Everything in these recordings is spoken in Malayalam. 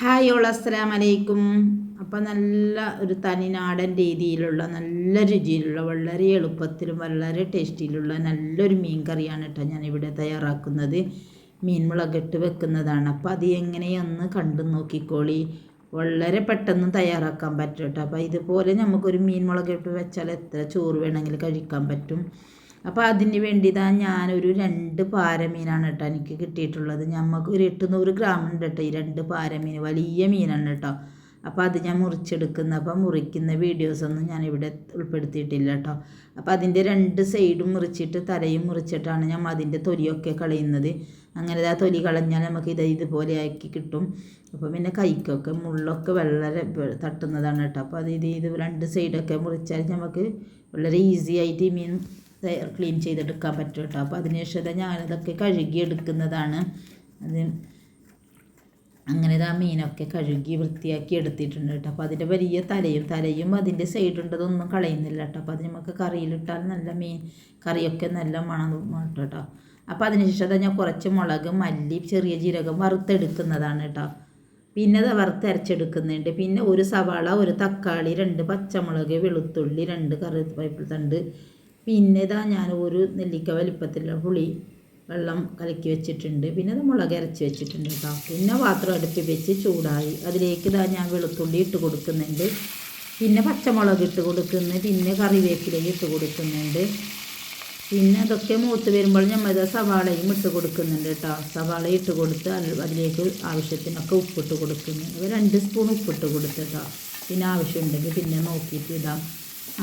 ഹായ് ഓൾ അസ്സലാം അലൈക്കും അപ്പോൾ നല്ല ഒരു തനിനാടൻ രീതിയിലുള്ള നല്ല രുചിയിലുള്ള വളരെ എളുപ്പത്തിലും വളരെ ടേസ്റ്റിയിലുള്ള നല്ലൊരു മീൻ കറിയാണ് കേട്ടോ ഞാനിവിടെ തയ്യാറാക്കുന്നത്. മീൻ മുളകിട്ട് വെക്കുന്നതാണ്. അപ്പോൾ അത് എങ്ങനെയൊന്ന് കണ്ടു നോക്കിക്കോളി. വളരെ പെട്ടെന്ന് തയ്യാറാക്കാൻ പറ്റും കേട്ടോ അപ്പോൾ ഇതുപോലെ നമുക്കൊരു മീൻ മുളകിട്ട് വെച്ചാൽ എത്ര ചോറ് വേണമെങ്കിൽ കഴിക്കാൻ പറ്റും. അപ്പോൾ അതിന് വേണ്ടി ഇതാ ഞാനൊരു രണ്ട് പാരമീനാണ് കേട്ടോ എനിക്ക് കിട്ടിയിട്ടുള്ളത്. ഞമ്മക്ക് ഒരു എട്ടുനൂറ് ഗ്രാം ഉണ്ട് കേട്ടോ ഈ രണ്ട് പാരമീൻ വലിയ മീനാണ് കേട്ടോ. അപ്പോൾ അത് ഞാൻ മുറിച്ചെടുക്കുന്ന. അപ്പോൾ മുറിക്കുന്ന വീഡിയോസൊന്നും ഞാൻ ഇവിടെ ഉൾപ്പെടുത്തിയിട്ടില്ല കേട്ടോ. അപ്പോൾ അതിന്റെ രണ്ട് സൈഡും മുറിച്ചിട്ട് തലയും മുറിച്ചിട്ടാണ് ഞാൻ അതിന്റെ തൊലിയൊക്കെ കളയുന്നത്. അങ്ങനെ ആ തൊലി കളഞ്ഞാൽ നമുക്ക് ഇത് ഇതുപോലെ ആക്കി കിട്ടും. അപ്പോൾ പിന്നെ കൈക്കൊക്കെ മുള്ളൊക്കെ വളരെ തട്ടുന്നതാണ് കേട്ടോ. അപ്പോൾ അത് ഇത് ഇത് രണ്ട് സൈഡൊക്കെ മുറിച്ചാൽ നമുക്ക് വളരെ ഈസി ആയിട്ട് ഈ മീൻ ക്ലീൻ ചെയ്തെടുക്കാൻ പറ്റും കേട്ടോ അപ്പോൾ അതിനുശേഷം ഞാനതൊക്കെ കഴുകി എടുക്കുന്നതാണ് അത് അങ്ങനെ ആ മീനൊക്കെ കഴുകി വൃത്തിയാക്കി എടുത്തിട്ടുണ്ട് കേട്ടോ. അപ്പോൾ അതിന്റെ വലിയ തലയും തലയും അതിന്റെ സൈഡുണ്ടതൊന്നും കളയുന്നില്ല കേട്ടോ. അപ്പോൾ അത് നമുക്ക് കറിയിലിട്ടാൽ നല്ല മീൻ കറിയൊക്കെ നല്ല മണം കേട്ടോ. അപ്പോൾ അതിനുശേഷം ഞാൻ കുറച്ച് മുളക് മല്ലി ചെറിയ ജീരകം വറുത്തെടുക്കുന്നതാണ് കേട്ടോ. പിന്നെ അത് വറുത്തരച്ചെടുക്കുന്നുണ്ട്. പിന്നെ ഒരു സവാള ഒരു തക്കാളി രണ്ട് പച്ചമുളക് വെളുത്തുള്ളി രണ്ട് കറിവേപ്പില തണ്ട് പിന്നെ ഇതാ ഞാൻ ഒരു നെല്ലിക്ക വലിപ്പത്തിലുള്ള പുളി വെള്ളം കലക്കി വെച്ചിട്ടുണ്ട്. പിന്നെ അത് മുളക് അരച്ച് വെച്ചിട്ടുണ്ട് കേട്ടോ പിന്നെ പാത്രം അടുപ്പി വെച്ച് ചൂടായി. അതിലേക്ക് ഇതാ ഞാൻ വെളുത്തുള്ളി ഇട്ട് കൊടുക്കുന്നുണ്ട്. പിന്നെ പച്ചമുളക് ഇട്ട് കൊടുക്കുന്നു. പിന്നെ കറിവേപ്പിലേക്ക് ഇട്ട് കൊടുക്കുന്നുണ്ട്. പിന്നെ അതൊക്കെ മൂത്ത് വരുമ്പോൾ നമ്മൾ ഇത് സവാളയും ഇട്ട് കൊടുക്കുന്നുണ്ട് കേട്ടോ സവാള ഇട്ട് കൊടുത്ത് അതിലേക്ക് ആവശ്യത്തിനൊക്കെ ഉപ്പിട്ട് കൊടുക്കുന്നു. രണ്ട് സ്പൂൺ ഉപ്പിട്ട് കൊടുത്ത് കേട്ടോ പിന്നെ ആവശ്യമുണ്ടെങ്കിൽ പിന്നെ നോക്കിയിട്ട് ഇടാം.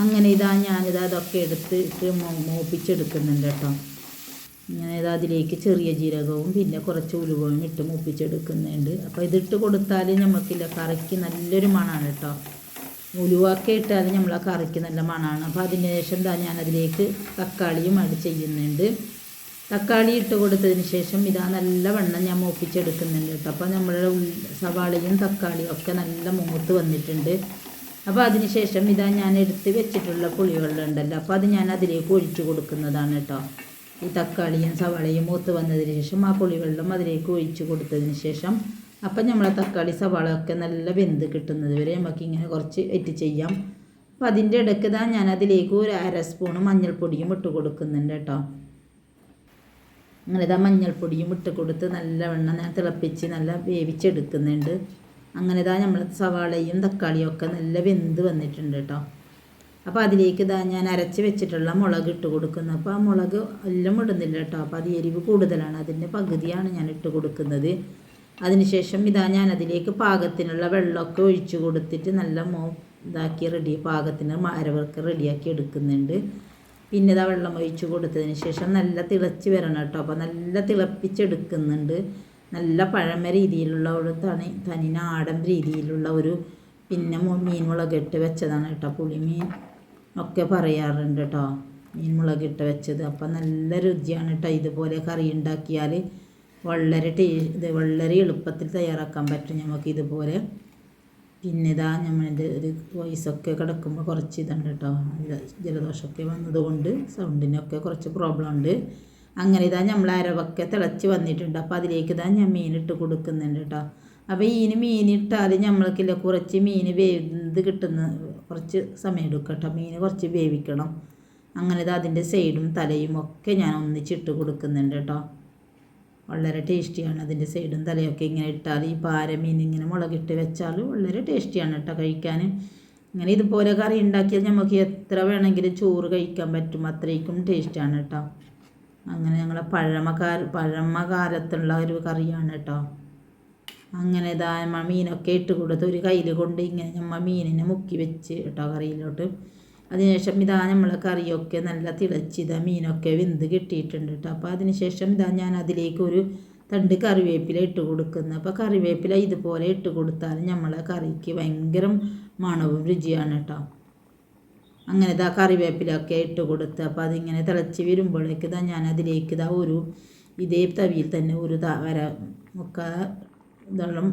അങ്ങനെ ഇതാ ഞാനിത് അതൊക്കെ എടുത്തിട്ട് മൂപ്പിച്ചെടുക്കുന്നുണ്ട് കേട്ടോ. ഇതാ അതിലേക്ക് ചെറിയ ജീരകവും പിന്നെ കുറച്ച് ഉലുവയും ഇട്ട് മൂപ്പിച്ചെടുക്കുന്നുണ്ട്. അപ്പോൾ ഇതിട്ട് കൊടുത്താൽ നമുക്കില്ല കറിക്ക് നല്ലൊരു മണമാണ് കേട്ടോ. ഉലുവൊക്കെ ഇട്ടാൽ നമ്മളെ കറിക്ക് നല്ല മണമാണ് അപ്പോൾ അതിന് ശേഷം എന്താ ഞാനതിലേക്ക് തക്കാളിയും ആഡ് ചെയ്യുന്നുണ്ട്. തക്കാളി ഇട്ട് കൊടുത്തതിന് ശേഷം ഇതാ നല്ല വെണ്ണം ഞാൻ മൂപ്പിച്ചെടുക്കുന്നുണ്ട് കേട്ടോ. അപ്പോൾ നമ്മളുടെ സവാളയും തക്കാളിയും ഒക്കെ നല്ല മൂത്ത് വന്നിട്ടുണ്ട്. അപ്പോൾ അതിനുശേഷം ഇതാ ഞാൻ എടുത്ത് വെച്ചിട്ടുള്ള പുളിവെള്ളം ഉണ്ടല്ലോ. അപ്പോൾ അത് ഞാൻ അതിലേക്ക് ഒഴിച്ചു കൊടുക്കുന്നതാണ് കേട്ടോ. ഈ തക്കാളിയും സവാളയും മൂത്ത് വന്നതിന് ശേഷം ആ പുളിവെള്ളം അതിലേക്ക് ഒഴിച്ചു കൊടുത്തതിന് ശേഷം അപ്പം നമ്മളെ തക്കാളി സവാള ഒക്കെ നല്ല വെന്ത് കിട്ടുന്നത് വരെ നമുക്ക് ഇങ്ങനെ കുറച്ച് വെറ്റ് ചെയ്യാം. അപ്പോൾ അതിന്റെ ഇടയ്ക്ക് ഇതാ ഞാൻ അതിലേക്ക് ഒരു അര സ്പൂണ് മഞ്ഞൾപ്പൊടിയും ഇട്ട് കൊടുക്കുന്നുണ്ട് കേട്ടോ. അങ്ങനെ ഇതാ മഞ്ഞൾപ്പൊടിയും ഇട്ട് കൊടുത്ത് നല്ല വെണ്ണം ഞാൻ തിളപ്പിച്ച് നല്ല വേവിച്ചെടുക്കുന്നുണ്ട്. അങ്ങനെ ഇതാ നമ്മൾ സവാളയും തക്കാളിയും ഒക്കെ നല്ല വെന്ത് വന്നിട്ടുണ്ട് കേട്ടോ അപ്പോൾ അതിലേക്ക് ഇതാ ഞാൻ അരച്ച് വെച്ചിട്ടുള്ള മുളക് ഇട്ട് കൊടുക്കുന്നു. അപ്പോൾ ആ മുളക് എല്ലാം ഇടുന്നില്ല കേട്ടോ അപ്പോൾ അത് എരിവ് കൂടുതലാണ്. അതിന്റെ പകുതിയാണ് ഞാൻ ഇട്ട് കൊടുക്കുന്നത്. അതിനുശേഷം ഇതാ ഞാൻ അതിലേക്ക് പാകത്തിനുള്ള വെള്ളമൊക്കെ ഒഴിച്ച് കൊടുത്തിട്ട് നല്ല മോ ഇതാക്കി റെഡി പാകത്തിന് അരവർക്ക് റെഡിയാക്കി എടുക്കുന്നുണ്ട്. പിന്നെ ഇതാ വെള്ളം ഒഴിച്ച് കൊടുത്തതിന് ശേഷം നല്ല തിളച്ച് വരണം കേട്ടോ അപ്പോൾ നല്ല തിളപ്പിച്ചെടുക്കുന്നുണ്ട്. നല്ല പഴമ രീതിയിലുള്ള ഒരു തനി നാടൻ രീതിയിലുള്ള ഒരു പിന്നെ മീൻ മുളകിട്ട് വെച്ചതാണ് കേട്ടോ. പുളിമീൻ ഒക്കെ പറയാറുണ്ട് കേട്ടോ. മീൻ മുളകിട്ട് വെച്ചത്. അപ്പം നല്ല രുചിയാണ് കേട്ടോ. ഇതുപോലെ കറി ഉണ്ടാക്കിയാൽ വളരെ ടേ ഇത് വളരെ എളുപ്പത്തിൽ തയ്യാറാക്കാൻ പറ്റും നമുക്ക് ഇതുപോലെ. പിന്നെ ഇതാ നമ്മളിത് ഒരു വോയിസൊക്കെ കിടക്കുമ്പോൾ കുറച്ച് ഇതുണ്ട് കേട്ടോ. ജലദോഷമൊക്കെ വന്നതുകൊണ്ട് സൗണ്ടിനൊക്കെ കുറച്ച് പ്രോബ്ലം ഉണ്ട്. അങ്ങനെ ഇതാ നമ്മൾ അരവൊക്കെ തിളച്ച് വന്നിട്ടുണ്ട്. അപ്പോൾ അതിലേക്ക് ഇതാ ഞാൻ മീനിട്ട് കൊടുക്കുന്നുണ്ട് കേട്ടോ. അപ്പോൾ ഈന് മീനിട്ടാൽ നമ്മൾക്കില്ല കുറച്ച് മീൻ വേവിത് കിട്ടുന്ന കുറച്ച് സമയം എടുക്കും കേട്ടോ. മീൻ കുറച്ച് വേവിക്കണം. അങ്ങനെ ഇത് അതിന്റെ സൈഡും തലയും ഒക്കെ ഞാൻ ഒന്നിച്ചിട്ട് കൊടുക്കുന്നുണ്ട് കേട്ടോ. വളരെ ടേസ്റ്റിയാണ് അതിന്റെ സൈഡും തലയൊക്കെ ഇങ്ങനെ ഇട്ടാൽ ഈ പാര മീൻ ഇങ്ങനെ മുളകിട്ട് വെച്ചാൽ വളരെ ടേസ്റ്റിയാണ് കേട്ടോ കഴിക്കാൻ. ഇങ്ങനെ ഇതുപോലെ കറി ഉണ്ടാക്കിയാൽ നമുക്ക് എത്ര വേണമെങ്കിലും ചോറ് കഴിക്കാൻ പറ്റും. അത്രയ്ക്കും ടേസ്റ്റാണ് കേട്ടോ. അങ്ങനെ ഞങ്ങളെ പഴമകാല പഴമകാലത്തുള്ള ഒരു കറിയാണ് കേട്ടോ. അങ്ങനെ ഇതാ നമ്മ മീനൊക്കെ ഇട്ട് കൊടുത്ത് ഒരു കയ്യിൽ കൊണ്ട് ഇങ്ങനെ നമ്മൾ മീനിനെ മുക്കി വെച്ച് കേട്ടോ കറിയിലോട്ട്. അതിനുശേഷം ഇതാ നമ്മൾ കറിയൊക്കെ നല്ല തിളച്ച് ഇതാ മീനൊക്കെ വെന്ത് കിട്ടിയിട്ടുണ്ട് കേട്ടോ. അപ്പോൾ അതിനുശേഷം ഇതാ ഞാൻ അതിലേക്ക് ഒരു തണ്ട് കറിവേപ്പില ഇട്ട് കൊടുക്കുന്നത് അപ്പോൾ കറിവേപ്പില ഇതുപോലെ ഇട്ട് കൊടുത്താൽ നമ്മളെ കറിക്ക് ഭയങ്കര മണവും രുചിയാണ് കേട്ടോ. അങ്ങനെ ഇതാ കറിവേപ്പിലൊക്കെ ഇട്ട് കൊടുത്ത് അപ്പോൾ അതിങ്ങനെ തിളച്ച് വരുമ്പോഴേക്ക് ഇതാ ഞാൻ അതിലേക്ക് ഇതാ ഒരു ഇതേ തവിയിൽ തന്നെ ഒരു വര ഒക്കെ ഇതെല്ലാം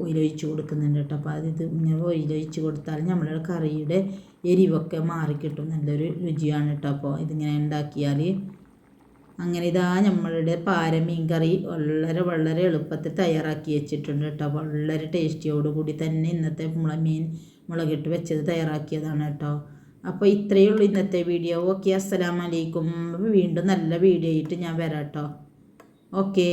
ഓയിലൊഴിച്ച് കൊടുക്കുന്നുണ്ട് കേട്ടോ. അപ്പോൾ അത് ഇങ്ങനെ ഓയിലൊഴിച്ച് കൊടുത്താൽ നമ്മളുടെ കറിയുടെ എരിവൊക്കെ മാറിക്കിട്ടും നല്ലൊരു രുചിയാണ് കേട്ടോ. അപ്പോൾ ഇതിങ്ങനെ ഉണ്ടാക്കിയാൽ അങ്ങനെ ഇതാ നമ്മളുടെ പാര മീൻ കറി വളരെ വളരെ എളുപ്പത്തിൽ തയ്യാറാക്കി വെച്ചിട്ടുണ്ട് കേട്ടോ. വളരെ ടേസ്റ്റിയോടുകൂടി തന്നെ ഇന്നത്തെ മുളമീൻ മുളകിട്ട് വെച്ചത് തയ്യാറാക്കിയതാണ് കേട്ടോ. അപ്പോൾ ഇത്രയേ ഉള്ളൂ ഇന്നത്തെ വീഡിയോ ഓക്കെ അസ്സലാമലൈക്കും വീണ്ടും നല്ല വീഡിയോ ആയിട്ട് ഞാൻ വരാം കേട്ടോ ഓക്കേ